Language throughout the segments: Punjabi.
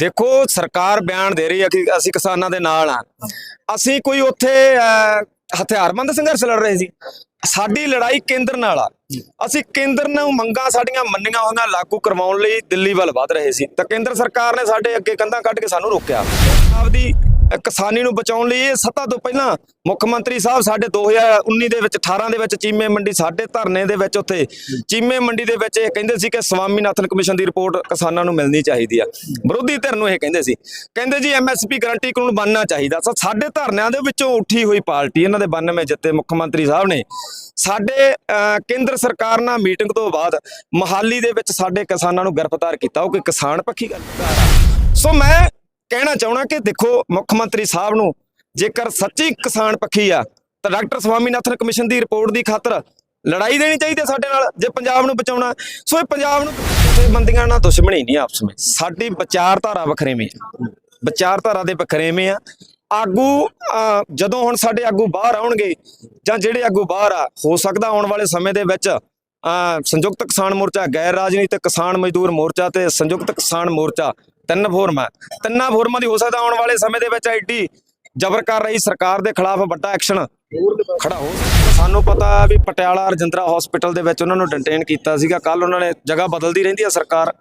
ਦੇਖੋ ਸਰਕਾਰ ਬਿਆਨ ਦੇ ਰਹੀ ਹੈ ਕਿ ਅਸੀਂ ਕਿਸਾਨਾਂ ਦੇ ਨਾਲ ਆ ਅਸੀਂ ਕੋਈ ਉੱਥੇ ਅਹ, ਹਥਿਆਰਬੰਦ ਸੰਘਰਸ਼ ਲੜ ਰਹੇ ਸੀ। ਸਾਡੀ ਲੜਾਈ ਕੇਂਦਰ ਨਾਲ ਆ। ਅਸੀਂ ਕੇਂਦਰ ਨੂੰ ਮੰਗਾਂ ਸਾਡੀਆਂ ਮੰਨੀਆਂ ਹੋਈਆਂ ਲਾਗੂ ਕਰਵਾਉਣ ਲਈ ਦਿੱਲੀ ਵੱਲ ਵਧ ਰਹੇ ਸੀ। ਤਾਂ ਕੇਂਦਰ ਸਰਕਾਰ ਨੇ ਸਾਡੇ ਅੱਗੇ ਕੰਧਾਂ ਕੱਢ ਕੇ ਸਾਨੂੰ ਰੋਕਿਆ। ਆਪਦੀ ਅਹ, ਕਿਸਾਨੀ ਨੂੰ ਬਚਾਉਣ ਲਈ ਇਹ ਸੱਤਾ ਤੋਂ ਪਹਿਲਾਂ ਮੁੱਖ ਮੰਤਰੀ ਸਾਹਿਬ ਸਾਡੇ 2019 ਦੇ ਵਿੱਚ 18 ਦੇ ਵਿੱਚ ਚੀਮੇ ਮੰਡੀ ਸਾਡੇ ਧਰਨੇ ਦੇ ਵਿੱਚ ਉੱਥੇ ਚੀਮੇ ਮੰਡੀ ਦੇ ਵਿੱਚ ਇਹ ਕਹਿੰਦੇ ਸੀ ਕਿ ਸਵਾਮੀਨਾਥਨ ਕਮਿਸ਼ਨ ਦੀ ਰਿਪੋਰਟ ਕਿਸਾਨਾਂ ਨੂੰ ਮਿਲਣੀ ਚਾਹੀਦੀ ਆ। ਵਿਰੋਧੀ ਧਿਰ ਨੂੰ ਇਹ ਕਹਿੰਦੇ ਸੀ। ਕਹਿੰਦੇ ਜੀ ਐਮਐਸਪੀ ਗਰੰਟੀ ਕਾਨੂੰਨ ਬਣਨਾ ਚਾਹੀਦਾ। ਸੋ ਸਾਡੇ ਧਰਨਿਆਂ ਦੇ ਵਿੱਚੋਂ ਉੱਠੀ ਹੋਈ ਪਾਰਟੀ ਇਹਨਾਂ ਦੇ 92 ਜਿੱਤੇ ਮੁੱਖ ਮੰਤਰੀ ਸਾਹਿਬ ਨੇ। ਸਾਡੇ ਅਹ, ਕੇਂਦਰ ਸਰਕਾਰ ਨਾਲ ਮੀਟਿੰਗ ਤੋਂ ਬਾਅਦ ਮਹਾਲੀ ਦੇ ਵਿੱਚ ਸਾਡੇ ਕਿਸਾਨਾਂ ਨੂੰ ਗ੍ਰਿਫਤਾਰ ਕੀਤਾ। ਉਹ ਕੋਈ ਕਿਸਾਨ ਪੱਖੀ ਗੱਲ ਸੋ ਮੈਂ ਕਹਿਣਾ ਚਾਹਣਾ ਕਿ ਦੇਖੋ ਮੁੱਖ ਮੰਤਰੀ ਸਾਹਿਬ ਨੂੰ ਜੇਕਰ ਸੱਚੀ ਕਿਸਾਨ ਪੱਖੀ ਆ ਤਾਂ ਡਾਕਟਰ ਸਵਾਮੀਨਾਥਨ ਕਮਿਸ਼ਨ ਦੀ ਰਿਪੋਰਟ ਦੀ ਖਾਤਰ ਲੜਾਈ ਦੇਣੀ ਚਾਹੀਦੀ ਸਾਡੇ ਨਾਲ ਜੇ ਪੰਜਾਬ ਨੂੰ ਬਚਾਉਣਾ ਸੋ ਇਹ ਪੰਜਾਬ ਨੂੰ ਬੰਦੀਆਂ ਨਾਲ ਦੁਸ਼ਮਣੀ ਨਹੀਂ ਆਪਸ ਵਿੱਚ। ਸਾਡੀ ਵਿਚਾਰਧਾਰਾ ਵੱਖਰੇਵੇਂ ਆ। ਵਿਚਾਰਧਾਰਾ ਦੇ ਵੱਖਰੇਵੇਂ ਆ। ਆਗੂ ਅਹ, ਜਦੋਂ ਹੁਣ ਸਾਡੇ ਆਗੂ ਬਾਹਰ ਆਉਣਗੇ ਜਾਂ ਜਿਹੜੇ ਆਗੂ ਬਾਹਰ ਆ ਹੋ ਸਕਦਾ ਆਉਣ ਵਾਲੇ ਸਮੇਂ ਦੇ ਵਿੱਚ ਅਹ, ਸੰਯੁਕਤ ਕਿਸਾਨ ਮੋਰਚਾ ਗੈਰ ਰਾਜਨੀਤਿਕ ਕਿਸਾਨ ਮਜ਼ਦੂਰ ਮੋਰਚਾ ਤੇ ਸੰਯੁਕਤ ਕਿਸਾਨ ਮੋਰਚਾ ਤਿੰਨ ਫੋਰਮਾਂ ਤਿੰਨਾਂ ਫੋਰਮਾਂ ਦੀ ਹੋ ਸਕਦਾ ਆਉਣ ਵਾਲੇ ਸਮੇਂ ਦੇ ਵਿੱਚ ਐਡੀ ਜ਼ਬਰ ਕਰ ਰਹੀ ਸਰਕਾਰ ਦੇ ਖਿਲਾਫ ਵੱਡਾ ਐਕਸ਼ਨ। ਖੜਾ ਹੋ। ਸਾਨੂੰ ਪਤਾ ਵੀ ਪਟਿਆਲਾ ਰਜਿੰਦਰਾ ਹਸਪੀਟਲ ਦੇ ਵਿੱਚ ਉਹਨਾਂ ਨੂੰ ਡਿਟੇਨ ਕੀਤਾ ਸੀਗਾ। ਕੱਲ ਉਹਨਾਂ ਨੇ ਜਗ੍ਹਾ ਬਦਲਦੀ ਰਹਿੰਦੀ ਆ ਸਰਕਾਰ।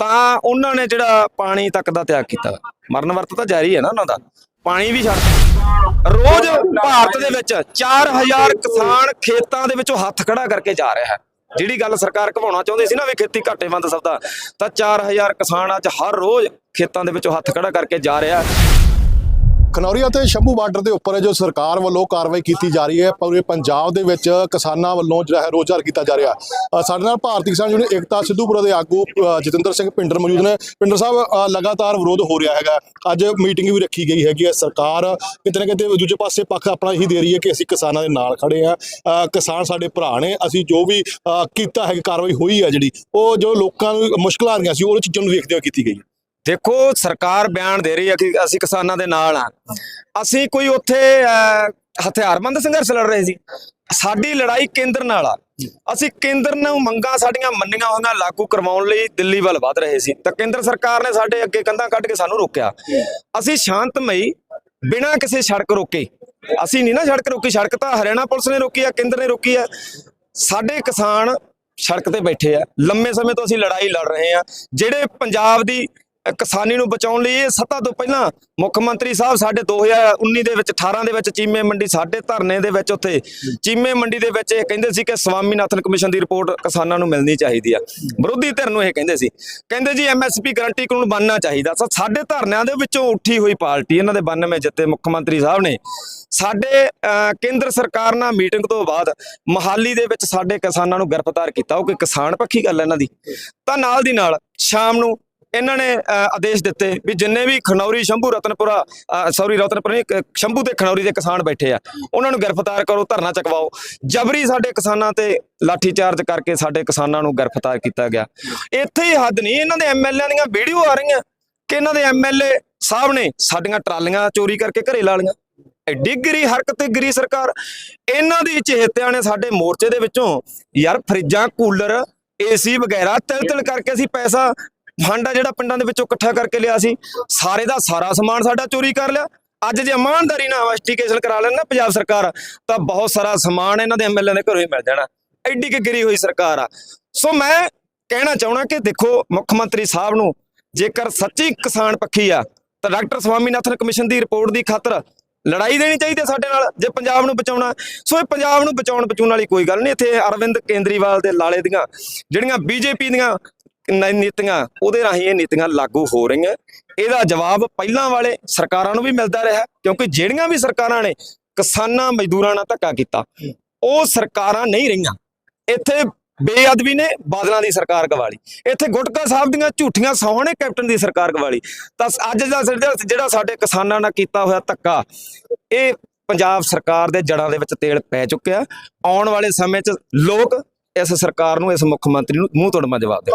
ਤਾਂ ਉਹਨਾਂ ਨੇ ਜਿਹੜਾ ਪਾਣੀ ਤੱਕ ਦਾ ਤਿਆਗ ਕੀਤਾ। ਮਰਨ ਵਰਤ ਤਾਂ ਜਾਰੀ ਹੈ ਨਾ ਉਹਨਾਂ ਦਾ। ਪਾਣੀ ਵੀ ਛੱਡ ਰੋਜ਼ ਭਾਰਤ ਦੇ ਵਿੱਚ 4000 ਕਿਸਾਨ ਖੇਤਾਂ ਦੇ ਵਿੱਚੋਂ ਹੱਥ ਖੜਾ ਕਰਕੇ ਜਾ ਰਿਹਾ ਹੈ। ਜਿਹੜੀ ਗੱਲ ਸਰਕਾਰ ਘਵਾਉਣਾ ਚਾਹੁੰਦੀ ਸੀ ਨਾ ਵੀ ਖੇਤੀ ਘਾਟੇ ਬੰਦ ਸਬਦਾ ਤਾਂ 4000 ਕਿਸਾਨ ਅੱਜ ਹਰ ਰੋਜ਼ ਖੇਤਾਂ ਦੇ ਵਿੱਚੋਂ ਹੱਥ ਖੜਾ ਕਰਕੇ ਜਾ ਰਿਹਾ। ਖਨੌਰੀਆ ਖਨੌਰੀ ਅਤੇ ਸ਼ੰਭੂ ਬਾਰਡਰ ਦੇ ਉੱਪਰ ਜੋ ਸਰਕਾਰ ਵੱਲੋਂ ਕਾਰਵਾਈ ਕੀਤੀ ਜਾ ਰਹੀ ਹੈ, ਪੂਰੇ ਪੰਜਾਬ ਦੇ ਵਿੱਚ ਕਿਸਾਨਾਂ ਵੱਲੋਂ ਜਿਹੜਾ ਹੈ ਰੋਜ਼ਗਾਰ ਕੀਤਾ ਜਾ ਰਿਹਾ। ਸਾਡੇ ਨਾਲ ਭਾਰਤੀ ਕਿਸਾਨ ਯੂਨੀਅਨ ਏਕਤਾ ਸਿੱਧੂਪੁਰਾ ਦੇ ਆਗੂ ਜਤਿੰਦਰ ਸਿੰਘ ਪਿੰਡਰ ਮੌਜੂਦ ਨੇ। ਪਿੰਡਰ ਸਾਹਿਬ ਲਗਾਤਾਰ ਵਿਰੋਧ ਹੋ ਰਿਹਾ ਹੈਗਾ। ਅੱਜ ਮੀਟਿੰਗ ਵੀ ਰੱਖੀ ਗਈ ਹੈਗੀ ਹੈ। ਸਰਕਾਰ ਕਿਤੇ ਨਾ ਕਿਤੇ ਦੂਜੇ ਪਾਸੇ ਪੱਖ ਆਪਣਾ ਹੀ ਦੇ ਰਹੀ ਹੈ ਕਿ ਅਸੀਂ ਕਿਸਾਨਾਂ ਦੇ ਨਾਲ ਖੜੇ ਆ ਕਿਸਾਨ ਸਾਡੇ ਭਰਾ ਨੇ। ਅਸੀਂ ਜੋ ਵੀ ਕੀਤਾ ਹੈ ਕਾਰਵਾਈ ਹੋਈ ਹੈ ਜਿਹੜੀ, ਉਹ ਜੋ ਲੋਕਾਂ ਨੂੰ ਮੁਸ਼ਕਲਾਂ ਆ ਰਹੀਆਂ ਸੀ, ਉਹ ਚੀਜ਼ਾਂ ਨੂੰ ਵੇਖਦੇ ਹੋਏ ਕੀਤੀ ਗਈ ਦੇਖੋ, ਸਰਕਾਰ ਬਿਆਨ ਦੇ ਰਹੀ ਹੈ ਕਿ ਅਸੀਂ ਕਿਸਾਨਾਂ ਦੇ ਨਾਲ ਹਾਂ। ਅਸੀਂ ਕੋਈ ਉੱਥੇ ਹਥਿਆਰਬੰਦ ਸੰਘਰਸ਼ ਲੜ ਰਹੇ ਸੀ। ਸਾਡੀ ਲੜਾਈ ਕੇਂਦਰ ਨਾਲ ਆ। ਅਸੀਂ ਕੇਂਦਰ ਨੂੰ ਮੰਗਾਂ ਸਾਡੀਆਂ ਮੰਨੀਆਂ ਹੋਈਆਂ ਲਾਗੂ ਕਰਵਾਉਣ ਲਈ ਦਿੱਲੀ ਵੱਲ ਵਧ ਰਹੇ ਸੀ। ਤਾਂ ਕੇਂਦਰ ਸਰਕਾਰ ਨੇ ਸਾਡੇ ਅੱਗੇ ਕੰਧਾਂ ਕੱਢ ਕੇ ਸਾਨੂੰ ਰੋਕਿਆ। ਅਸੀਂ ਸ਼ਾਂਤਮਈ, ਬਿਨਾਂ ਕਿਸੇ ਸੜਕ ਰੋਕੇ। ਅਸੀਂ ਨਹੀਂ ਨਾ ਸੜਕ ਰੋਕੀ, ਸੜਕ ਤਾਂ ਹਰਿਆਣਾ ਪੁਲਿਸ ਨੇ ਰੋਕੀ ਆ ਕੇਂਦਰ ਨੇ ਰੋਕੀ ਆ ਸਾਡੇ ਕਿਸਾਨ ਸੜਕ ਤੇ ਬੈਠੇ ਆ। ਲੰਮੇ ਸਮੇਂ ਤੋਂ ਅਸੀਂ ਲੜਾਈ ਲੜ ਰਹੇ ਆ ਜਿਹੜੇ ਪੰਜਾਬ ਦੀ ਕਿਸਾਨੀ ਨੂੰ ਬਚਾਉਣ ਲਈ ਇਹ ਸੱਤਾ ਤੋਂ ਪਹਿਲਾਂ ਮੁੱਖ ਮੰਤਰੀ ਸਾਹਿਬ ਸਾਡੇ 2019 ਦੇ ਵਿੱਚ 18 ਦੇ ਵਿੱਚ ਚੀਮੇ ਮੰਡੀ ਸਾਡੇ ਧਰਨੇ ਦੇ ਵਿੱਚ ਉੱਥੇ ਚੀਮੇ ਮੰਡੀ ਦੇ ਵਿੱਚ ਇਹ ਕਹਿੰਦੇ ਸੀ ਕਿ ਸਵਾਮੀਨਾਥਨ ਕਮਿਸ਼ਨ ਦੀ ਰਿਪੋਰਟ ਕਿਸਾਨਾਂ ਨੂੰ ਮਿਲਣੀ ਚਾਹੀਦੀ ਆ। ਵਿਰੋਧੀ ਧਿਰ ਨੂੰ ਇਹ ਕਹਿੰਦੇ ਸੀ। ਕਹਿੰਦੇ ਜੀ ਐਮਐਸਪੀ ਗਰੰਟੀ ਕਾਨੂੰਨ ਬਣਨਾ ਚਾਹੀਦਾ। ਸੋ ਸਾਡੇ ਧਰਨਿਆਂ ਦੇ ਵਿੱਚੋਂ ਉੱਠੀ ਹੋਈ ਪਾਰਟੀ ਇਹਨਾਂ ਦੇ 92 ਜਿੱਤੇ ਮੁੱਖ ਮੰਤਰੀ ਸਾਹਿਬ ਨੇ ਸਾਡੇ ਅਹ, ਕੇਂਦਰ ਸਰਕਾਰ ਨਾਲ ਮੀਟਿੰਗ ਤੋਂ ਬਾਅਦ ਮਹਾਲੀ ਦੇ ਵਿੱਚ ਸਾਡੇ ਕਿਸਾਨਾਂ ਨੂੰ ਗ੍ਰਿਫਤਾਰ ਕੀਤਾ। ਉਹ ਕੋਈ ਕਿਸਾਨ ਪੱਖੀ ਗੱਲ ਹੈ ਇਹਨਾਂ ਦੀ। ਤਾਂ ਨਾਲ ਦੀ ਨਾਲ ਸ਼ਾਮ ਨੂੰ ਇਹਨਾਂ ਨੇ ਅਹ, ਆਦੇਸ਼ ਦਿੱਤੇ ਵੀ ਜਿੰਨੇ ਵੀ ਖਨੌਰੀ ਸ਼ੰਭੂ ਰਤਨਪੁਰਾ ਸੌਰੀ ਰਤਨਪੁਰਾ ਸ਼ੰਭੂ ਤੇ ਖਨੌਰੀ ਦੇ ਕਿਸਾਨ ਬੈਠੇ ਆ ਉਹਨਾਂ ਨੂੰ ਗ੍ਰਿਫਤਾਰ ਕਰੋ ਧਰਨਾ ਚਕਵਾਓ। ਜਬਰੀ ਸਾਡੇ ਕਿਸਾਨਾਂ ਤੇ ਲਾਠੀ ਚਾਰਜ ਕਰਕੇ ਸਾਡੇ ਕਿਸਾਨਾਂ ਨੂੰ ਗ੍ਰਿਫਤਾਰ ਕੀਤਾ ਗਿਆ। ਇੱਥੇ ਹੀ ਹੱਦ ਨਹੀਂ ਇਹਨਾਂ ਦੇ ਐਮਐਲਏ ਦੀਆਂ ਵੀਡੀਓ ਆ ਰਹੀਆਂ ਕਿ ਇਹਨਾਂ ਦੇ ਐਮਐਲਏ ਸਾਹਿਬ ਨੇ ਸਾਡੀਆਂ ਟਰਾਲੀਆਂ ਚੋਰੀ ਕਰਕੇ ਘਰੇ ਲਾ ਲਈਆਂ। ਐਡੀ ਗਿਰੀ ਹਰਕਤ ਤੇ ਗਿਰੀ ਸਰਕਾਰ। ਇਹਨਾਂ ਦੀ ਚਹੇਤਿਆਂ ਨੇ ਸਾਡੇ ਮੋਰਚੇ ਦੇ ਵਿੱਚੋਂ ਯਾਰ ਫਰਿੱਜਾਂ ਕੂਲਰ ਏਸੀ ਵਗੈਰਾ ਤਿਲ ਤਿਲ ਕਰਕੇ ਅਸੀਂ ਪੈਸਾ ਫੰਡ ਆ ਜਿਹੜਾ ਪਿੰਡਾਂ ਦੇ ਵਿੱਚੋਂ ਇਕੱਠਾ ਕਰਕੇ ਲਿਆ ਸੀ, ਸਾਰੇ ਦਾ ਸਾਰਾ ਸਮਾਨ ਸਾਡਾ ਚੋਰੀ ਕਰ ਲਿਆ। ਅੱਜ ਜੇ ਇਮਾਨਦਾਰੀ ਨਾਲ ਇਨਵੈਸਟੀਗੇਸ਼ਨ ਕਰਾ ਲੈਣ ਨਾ ਪੰਜਾਬ ਸਰਕਾਰ, ਤਾਂ ਬਹੁਤ ਸਾਰਾ ਸਮਾਨ ਇਹਨਾਂ ਦੇ ਐਮਐਲਏ ਦੇ ਘਰੋਂ ਹੀ ਮਿਲ ਜਾਣਾ। ਐਡੀ ਕਿ ਗਿਰੀ ਹੋਈ ਸਰਕਾਰ ਆ। ਸੋ ਮੈਂ ਕਹਿਣਾ ਚਾਹਣਾ ਕਿ ਦੇਖੋ, ਮੁੱਖ ਮੰਤਰੀ ਸਾਹਿਬ ਨੂੰ ਜੇਕਰ ਸੱਚੀ ਕਿਸਾਨ ਪੱਖੀ ਆ, ਤਾਂ ਡਾਕਟਰ ਸਵਾਮੀਨਾਥਨ ਕਮਿਸ਼ਨ ਦੀ ਰਿਪੋਰਟ ਦੀ ਖਾਤਰ ਲੜਾਈ ਦੇਣੀ ਚਾਹੀਦੀ ਹੈ ਸਾਡੇ ਨਾਲ, ਜੇ ਪੰਜਾਬ ਨੂੰ ਬਚਾਉਣਾ। ਸੋ ਇਹ ਪੰਜਾਬ ਨੂੰ ਬਚਾਉਣ ਬਚਾਉਣ ਵਾਲੀ ਕੋਈ ਗੱਲ ਨਹੀਂ। ਇੱਥੇ ਅਰਵਿੰਦ ਕੇਂਦਰੀਵਾਲ ਦੇ ਲਾਲੇ ਦੀਆਂ, ਜਿਹੜੀਆਂ ਬੀਜੇਪੀ ਦੀਆਂ ਨੀਤੀਆਂ, ਉਹਦੇ ਰਾਹੀਂ ਇਹ ਨੀਤੀਆਂ ਲਾਗੂ ਹੋ ਰਹੀਆਂ। ਇਹਦਾ ਜਵਾਬ ਪਹਿਲਾਂ ਵਾਲੇ ਸਰਕਾਰਾਂ ਨੂੰ ਵੀ ਮਿਲਦਾ ਰਿਹਾ, ਕਿਉਂਕਿ ਜਿਹੜੀਆਂ ਵੀ ਸਰਕਾਰਾਂ ਨੇ ਕਿਸਾਨਾਂ, ਮਜ਼ਦੂਰਾਂ ਨਾਲ ਧੱਕਾ ਕੀਤਾ, ਉਹ ਸਰਕਾਰਾਂ ਨਹੀਂ ਰਹੀਆਂ। ਇੱਥੇ ਬੇਅਦਬੀ ਨੇ ਬਾਦਲਾਂ ਦੀ ਸਰਕਾਰ ਗਵਾਲੀ। ਇੱਥੇ ਗੁਟਕਾ ਸਾਹਿਬ ਦੀਆਂ ਝੂਠੀਆਂ ਸੌਹਾਂ ਨੇ ਕੈਪਟਨ ਦੀ ਸਰਕਾਰ ਗਵਾਲੀ। ਤਾਂ ਅੱਜ ਦਾ ਜਿਹੜਾ ਸਾਡੇ ਕਿਸਾਨਾਂ ਨਾਲ ਕੀਤਾ ਹੋਇਆ ਧੱਕਾ, ਇਹ ਪੰਜਾਬ ਸਰਕਾਰ ਦੇ ਜੜਾਂ ਦੇ ਵਿੱਚ ਤੇਲ ਪੈ ਚੁੱਕਿਆ। ਆਉਣ ਵਾਲੇ ਸਮੇਂ 'ਚ ਲੋਕ ਇਸ ਸਰਕਾਰ ਨੂੰ, ਇਸ ਮੁੱਖ ਮੰਤਰੀ ਨੂੰ ਮੂੰਹ ਤੋੜਮਾ ਜਵਾਬ ਦੇ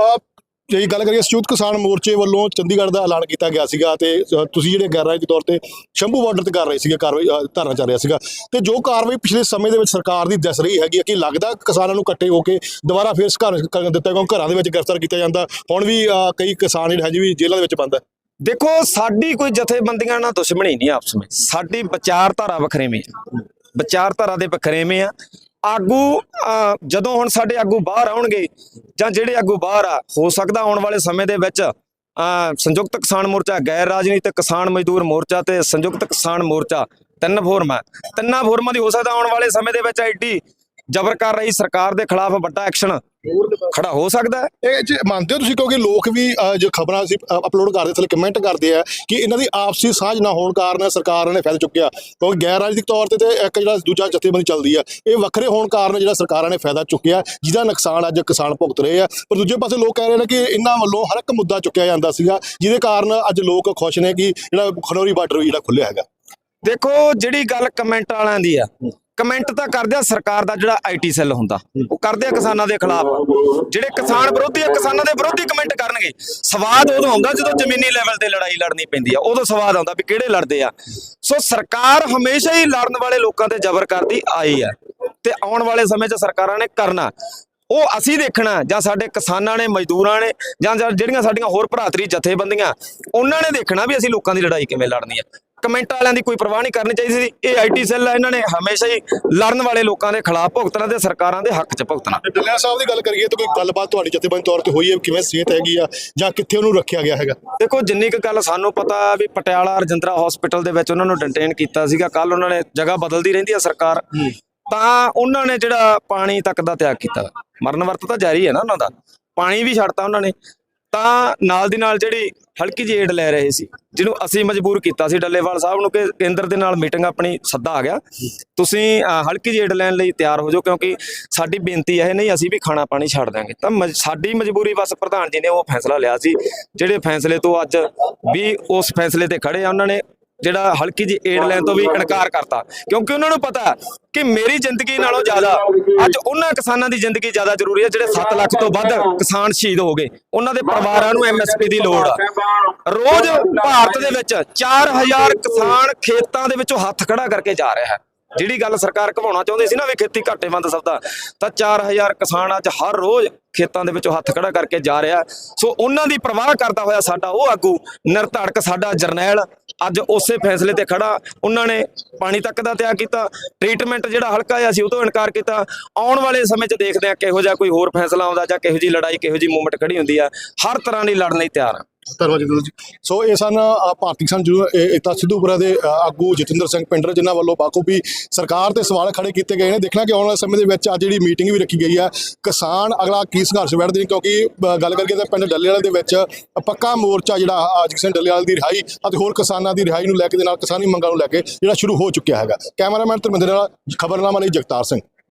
ਜੇ ਗੱਲ ਕਰੀਏ ਸੰਯੁਕਤ ਕਿਸਾਨ ਮੋਰਚੇ ਵੱਲੋਂ ਚੰਡੀਗੜ੍ਹ ਦਾ ਐਲਾਨ ਕੀਤਾ ਗਿਆ ਸੀਗਾ ਤੇ ਤੁਸੀਂ ਜਿਹੜੇ ਗੈਰ ਰਾਜਨੀਤਿਕ ਤੌਰ ਤੇ ਸ਼ੰਭੂ ਬਾਰਡਰ ਤੇ ਕਰ ਰਹੇ ਸੀਗੇ ਕਾਰਵਾਈ ਧਰਨਾ ਚੱਲ ਰਿਹਾ ਸੀਗਾ। ਤੇ ਜੋ ਕਾਰਵਾਈ ਪਿਛਲੇ ਸਮੇਂ ਦੇ ਵਿੱਚ ਸਰਕਾਰ ਦੀ ਦਿਸ ਰਹੀ ਹੈਗੀ ਹੈ ਕਿ ਲੱਗਦਾ ਕਿਸਾਨਾਂ ਨੂੰ ਇਕੱਠੇ ਹੋ ਕੇ ਦੁਬਾਰਾ ਫੇਰ ਘਰ ਕਰਨ ਦਿੱਤਾ ਕਿਉਂ ਘਰਾਂ ਦੇ ਵਿੱਚ ਗ੍ਰਿਫਤਾਰ ਕੀਤਾ ਜਾਂਦਾ। ਹੁਣ ਵੀ ਅ, ਕਈ ਕਿਸਾਨ ਜਿਹੜੇ ਹਜੇ ਵੀ ਜੇਲ੍ਹਾਂ ਦੇ ਵਿੱਚ ਬੰਦ ਹੈ। ਦੇਖੋ ਸਾਡੀ ਕੋਈ ਜਥੇਬੰਦੀਆਂ ਨਾਲ ਦੁਸ਼ਮਣੀ ਨਹੀਂ ਆਪਸ ਵਿੱਚ। ਸਾਡੀ ਵਿਚਾਰਧਾਰਾ ਵੱਖਰੇਵੇਂ ਆ। ਵਿਚਾਰਧਾਰਾ ਦੇ ਵੱਖਰੇਵੇਂ ਆ। ਆਗੂ ਅਹ, ਜਦੋਂ ਹੁਣ ਸਾਡੇ ਆਗੂ ਬਾਹਰ ਆਉਣਗੇ ਜਾਂ ਜਿਹੜੇ ਆਗੂ ਬਾਹਰ ਆ ਹੋ ਸਕਦਾ ਆਉਣ ਵਾਲੇ ਸਮੇਂ ਦੇ ਵਿੱਚ ਅਹ, ਸੰਯੁਕਤ ਕਿਸਾਨ ਮੋਰਚਾ ਗੈਰ ਰਾਜਨੀਤਿਕ ਕਿਸਾਨ ਮਜ਼ਦੂਰ ਮੋਰਚਾ ਤੇ ਸੰਯੁਕਤ ਕਿਸਾਨ ਮੋਰਚਾ ਤਿੰਨ ਫੋਰਮਾਂ ਤਿੰਨਾਂ ਫੋਰਮਾਂ ਦੀ ਹੋ ਸਕਦਾ ਆਉਣ ਵਾਲੇ ਸਮੇਂ ਦੇ ਵਿੱਚ ਐਡੀ ਜ਼ਬਰ ਕਰ ਰਹੀ ਸਰਕਾਰ ਦੇ ਖਿਲਾਫ ਵੱਡਾ ਐਕਸ਼ਨ ਖੜਾ ਹੋ ਸਕਦਾ ਇਹ ਜੇ ਮੰਨਦੇ ਹੋ ਤੁਸੀਂ ਕਿਉਂਕਿ ਲੋਕ ਵੀ ਜੋ ਖਬਰਾਂ ਅਸੀਂ ਅਪਲੋਡ ਕਰਦੇ ਥੱਲੇ ਕਮੈਂਟ ਕਰਦੇ ਆ ਕਿ ਇਹਨਾਂ ਦੀ ਆਪਸੀ ਸਾਂਝ ਨਾ ਹੋਣ ਕਾਰਨ ਸਰਕਾਰ ਨੇ ਫਾਇਦਾ ਚੁੱਕਿਆ। ਕਿਉਂਕਿ ਗੈਰ ਰਾਜਨੀਤਿਕ ਤੌਰ ਤੇ ਤੇ ਇੱਕ ਜਿਹੜਾ ਦੂਜਾ ਜਥੇਬੰਦੀ ਚੱਲਦੀ ਆ ਇਹ ਵੱਖਰੇ ਹੋਣ ਕਾਰਨ ਜਿਹੜਾ ਸਰਕਾਰਾਂ ਨੇ ਫਾਇਦਾ ਚੁੱਕਿਆ ਜਿਹਦਾ ਨੁਕਸਾਨ ਅੱਜ ਕਿਸਾਨ ਭੁਗਤ ਰਹੇ ਆ। ਪਰ ਦੂਜੇ ਪਾਸੇ ਲੋਕ ਕਹਿ ਰਹੇ ਨੇ ਕਿ ਇਹਨਾਂ ਵੱਲੋਂ ਹਰ ਇੱਕ ਮੁੱਦਾ ਚੁੱਕਿਆ ਜਾਂਦਾ ਸੀਗਾ ਜਿਹਦੇ ਕਾਰਨ ਅੱਜ ਲੋਕ ਖੁਸ਼ ਨੇ ਕਿ ਜਿਹੜਾ ਖਨੌਰੀ ਬਾਰਡਰ ਵੀ ਜਿਹੜਾ ਖੁੱਲਿਆ ਹੈਗਾ। ਦੇਖੋ ਜਿਹੜੀ ਗੱਲ ਕਮੈਂਟ ਵਾਲਿਆਂ ਦੀ ਆ ਕਮੈਂਟ ਤਾਂ ਕਰਦੇ ਆ ਸਰਕਾਰ ਦਾ ਜਿਹੜਾ ਆਈਟੀ ਸੈੱਲ ਹੁੰਦਾ, ਉਹ ਕਰਦੇ ਆ ਕਿਸਾਨਾਂ ਦੇ ਖਿਲਾਫ। ਜਿਹੜੇ ਕਿਸਾਨ ਵਿਰੋਧੀ ਆ, ਕਿਸਾਨਾਂ ਦੇ ਵਿਰੋਧੀ ਕਮੈਂਟ ਕਰਨਗੇ। ਸਵਾਦ ਉਦੋਂ ਆਉਂਦਾ ਜਦੋਂ ਜ਼ਮੀਨੀ ਲੈਵਲ ਤੇ ਲੜਾਈ ਲੜਨੀ ਪੈਂਦੀ ਆ, ਉਦੋਂ ਸਵਾਦ ਆਉਂਦਾ ਵੀ ਕਿਹੜੇ ਲੜਦੇ ਆ। ਸੋ ਸਰਕਾਰ ਹਮੇਸ਼ਾ ਹੀ ਲੜਨ ਵਾਲੇ ਲੋਕਾਂ ਤੇ ਜ਼ਬਰ ਕਰਦੀ ਆਈ ਆ, ਤੇ ਆਉਣ ਵਾਲੇ ਸਮੇਂ 'ਚ ਸਰਕਾਰਾਂ ਨੇ ਕਰਨਾ। ਉਹ ਅਸੀਂ ਦੇਖਣਾ, ਜਾਂ ਸਾਡੇ ਕਿਸਾਨਾਂ ਨੇ, ਮਜ਼ਦੂਰਾਂ ਨੇ, ਜਾਂ ਜਿਹੜੀਆਂ ਸਾਡੀਆਂ ਹੋਰ ਭਰਾਤਰੀ ਜਥੇਬੰਦੀਆਂ, ਉਹਨਾਂ ਨੇ ਦੇਖਣਾ ਵੀ ਅਸੀਂ ਲੋਕਾਂ ਦੀ ਲੜਾਈ ਕਿਵੇਂ ਲੜਨੀ ਹੈ ਕਮੈਂਟ ਵਾਲਿਆਂ ਦੀ ਕੋਈ ਪਰਵਾਹ ਨਹੀਂ ਕਰਨੀ ਚਾਹੀਦੀ ਸੀ। ਇਹ ਆਈਟੀ ਸੈੱਲ ਆ ਇਹਨਾਂ ਨੇ ਹਮੇਸ਼ਾ ਹੀ ਲੜਨ ਵਾਲੇ ਲੋਕਾਂ ਦੇ ਖਿਲਾਫ ਭੁਗਤਣਾ ਤੇ ਸਰਕਾਰਾਂ ਦੇ ਹੱਕ 'ਚ ਭੁਗਤਣਾ। ਡੱਲਿਆ ਸਾਹਿਬ ਦੀ ਗੱਲ ਕਰੀਏ ਤਾਂ ਕੋਈ ਗੱਲਬਾਤ ਤੁਹਾਡੀ ਜਥੇਬੰਦੀ ਤੌਰ ਤੇ ਹੋਈ ਹੈ ਕਿਵੇਂ ਸਿਹਤ ਹੈਗੀ ਆ ਜਾਂ ਕਿੱਥੇ ਉਹਨੂੰ ਰੱਖਿਆ ਗਿਆ ਹੈਗਾ? ਦੇਖੋ ਜਿੰਨੀ ਕੁ ਗੱਲ ਸਾਨੂੰ ਪਤਾ ਵੀ ਪਟਿਆਲਾ ਰਜਿੰਦਰਾ ਹਸਪੀਟਲ ਦੇ ਵਿੱਚ ਉਹਨਾਂ ਨੂੰ ਡਿਟੇਨ ਕੀਤਾ ਸੀਗਾ। ਕੱਲ ਉਹਨਾਂ ਨੇ ਜਗ੍ਹਾ ਬਦਲਦੀ ਰਹਿੰਦੀ ਆ ਸਰਕਾਰ। ਤਾਂ ਉਹਨਾਂ ਨੇ ਜਿਹੜਾ ਪਾਣੀ ਤੱਕ ਦਾ ਤਿਆਗ ਕੀਤਾ। ਮਰਨ ਵਰਤ ਤਾਂ ਜਾਰੀ ਹੈ ਨਾ ਉਹਨਾਂ ਦਾ। ਪਾਣੀ ਵੀ ਛੱਡਤਾ ਉਹਨਾਂ ਨੇ। ਤਾਂ ਨਾਲ ਦੀ ਨਾਲ ਜਿਹੜੀ ਹਲਕੀ ਜਿਹੀ ਏਡ ਲੈ ਰਹੇ ਸੀ, ਜਿਹਨੂੰ ਅਸੀਂ ਮਜਬੂਰ ਕੀਤਾ ਸੀ ਡੱਲੇਵਾਲ ਸਾਹਿਬ ਨੂੰ ਕਿ ਕੇਂਦਰ ਦੇ ਨਾਲ ਮੀਟਿੰਗ ਆਪਣੀ ਸੱਦਾ ਆ ਗਿਆ। ਤੁਸੀਂ ਹਲਕੀ ਜਿਹੀ ਏਡ ਲੈਣ ਲਈ ਤਿਆਰ ਹੋ ਜਾਓ ਕਿਉਂਕਿ ਸਾਡੀ ਬੇਨਤੀ ਇਹ ਨਹੀਂ, ਅਸੀਂ ਵੀ ਖਾਣਾ ਪਾਣੀ ਛੱਡ ਦਾਂਗੇ ਤਾਂ ਸਾਡੀ ਮਜਬੂਰੀ ਬਸ ਪ੍ਰਧਾਨ ਜੀ ਨੇ ਉਹ ਫੈਸਲਾ ਲਿਆ ਸੀ, ਜਿਹੜੇ ਫੈਸਲੇ ਤੋਂ ਅੱਜ ਵੀ ਉਸ ਫੈਸਲੇ ਤੇ ਖੜੇ ਆ, ਉਹਨਾਂ ਨੇ ਜਿਹੜਾ ਹਲਕੀ ਜਿਹੀ ਏਡ ਲੈਣ ਤੋਂ ਵੀ ਇਨਕਾਰ ਕਰਤਾ। ਕਿਉਂਕਿ ਉਹਨਾਂ ਨੂੰ ਪਤਾ ਕਿ ਮੇਰੀ ਜ਼ਿੰਦਗੀ ਨਾਲੋਂ ਜ਼ਿਆਦਾ ਅੱਜ ਉਹਨਾਂ ਕਿਸਾਨਾਂ ਦੀ ਜ਼ਿੰਦਗੀ ਜ਼ਿਆਦਾ ਜ਼ਰੂਰੀ ਹੈ, ਜਿਹੜੇ 7 ਲੱਖ ਤੋਂ ਵੱਧ ਕਿਸਾਨ ਸ਼ਹੀਦ ਹੋ ਗਏ। ਉਹਨਾਂ ਦੇ ਪਰਿਵਾਰਾਂ ਨੂੰ ਐਮਐਸਪੀ ਦੀ ਲੋੜ ਆ। ਰੋਜ਼ ਭਾਰਤ ਦੇ ਵਿੱਚ 4000 ਕਿਸਾਨ ਖੇਤਾਂ ਦੇ ਵਿੱਚੋਂ ਹੱਥ ਖੜਾ ਕਰਕੇ ਜਾ ਰਿਹਾ ਹੈ। ਜਿਹੜੀ ਗੱਲ ਸਰਕਾਰ ਘਵਾਉਣਾ ਚਾਹੁੰਦੀ ਸੀ ਨਾ ਵੀ ਖੇਤੀ ਘਾਟੇ ਬੰਦ ਸਬਦਾ ਤਾਂ 4000 ਕਿਸਾਨ ਅੱਜ ਹਰ ਰੋਜ਼ ਖੇਤਾਂ ਦੇ ਵਿੱਚੋਂ ਹੱਥ ਖੜਾ ਕਰਕੇ ਜਾ ਰਿਹਾ ਸੋ ਉਹਨਾਂ ਦੀ ਪਰਵਾਹ ਕਰਦਾ ਹੋਇਆ ਸਾਡਾ ਉਹ ਆਗੂ ਨਿਰਧੜਕ ਸਾਡਾ ਜਰਨੈਲ ਅੱਜ ਉਸੇ ਫੈਸਲੇ ਤੇ ਖੜਾ। ਉਹਨਾਂ ਨੇ ਪਾਣੀ ਤੱਕ ਦਾ ਤਿਆਗ ਕੀਤਾ। ਟ੍ਰੀਟਮੈਂਟ ਜਿਹੜਾ ਹਲਕਾ ਜਿਹਾ ਸੀ, ਉਹ ਤੋਂ ਇਨਕਾਰ ਕੀਤਾ। ਆਉਣ ਵਾਲੇ ਸਮੇਂ 'ਚ ਦੇਖਦੇ ਆ ਕਿਹੋ ਜਿਹਾ ਕੋਈ ਹੋਰ ਫੈਸਲਾ ਆਉਂਦਾ ਜਾਂ ਕਿਹੋ ਜੀ ਲੜਾਈ, ਕਿਹੋ ਜੀ ਮੂਵਮੈਂਟ ਖੜੀ ਹੁੰਦੀ ਆ। ਹਰ ਤਰ੍ਹਾਂ ਦੀ ਲੜਨ ਲਈ ਤਿਆਰ ਆ। ਧੰਨਵਾਦ ਜੀ ਜੀ। ਸੋ ਇਹ ਸਨ ਅ, ਭਾਰਤੀ ਕਿਸਾਨ ਜੂ ਇਤਾ ਸਿੱਧੂਪੁਰਾ ਦੇ ਅ, ਆਗੂ ਜਤਿੰਦਰ ਸਿੰਘ ਪਿੰਡਰ ਜਿਨ੍ਹਾਂ ਵੱਲੋਂ ਬਾਖੂਬੀ ਸਰਕਾਰ ਤੇ ਸਵਾਲ ਖੜੇ ਕੀਤੇ ਗਏ ਨੇ। ਦੇਖਣਾ ਕਿ ਆਉਣ ਵਾਲੇ ਸਮੇਂ ਦੇ ਵਿੱਚ ਅੱਜ ਜਿਹੜੀ ਮੀਟਿੰਗ ਵੀ ਰੱਖੀ ਗਈ ਹੈ ਕਿਸਾਨ ਅਗਲਾ ਕੀ ਸੰਘਰਸ਼ ਵਿੱਢਦੇ ਨੇ ਕਿਉਂਕਿ ਅ, ਗੱਲ ਕਰੀਏ ਤਾਂ ਪਿੰਡ ਡੱਲੇਵਾਲ ਦੇ ਵਿੱਚ ਪੱਕਾ ਮੋਰਚਾ ਜਿਹੜਾ ਅੱਜ ਕਿਸੇ ਡੱਲੇਵਾਲ ਦੀ ਰਿਹਾਈ ਅਤੇ ਹੋਰ ਕਿਸਾਨਾਂ ਦੀ ਰਿਹਾਈ ਨੂੰ ਲੈ ਕੇ ਦੇ ਨਾਲ ਕਿਸਾਨੀ ਮੰਗਾਂ ਨੂੰ ਲੈ ਕੇ ਜਿਹੜਾ ਸ਼ੁਰੂ ਹੋ ਚੁੱਕਿਆ ਹੈਗਾ। ਕੈਮਰਾਮੈਨ ਧਰਮਿੰਦਰ ਨਾਲ ਖਬਰਨਾਮਾ ਲਈ ਜਗਤਾਰ ਸਿੰਘ।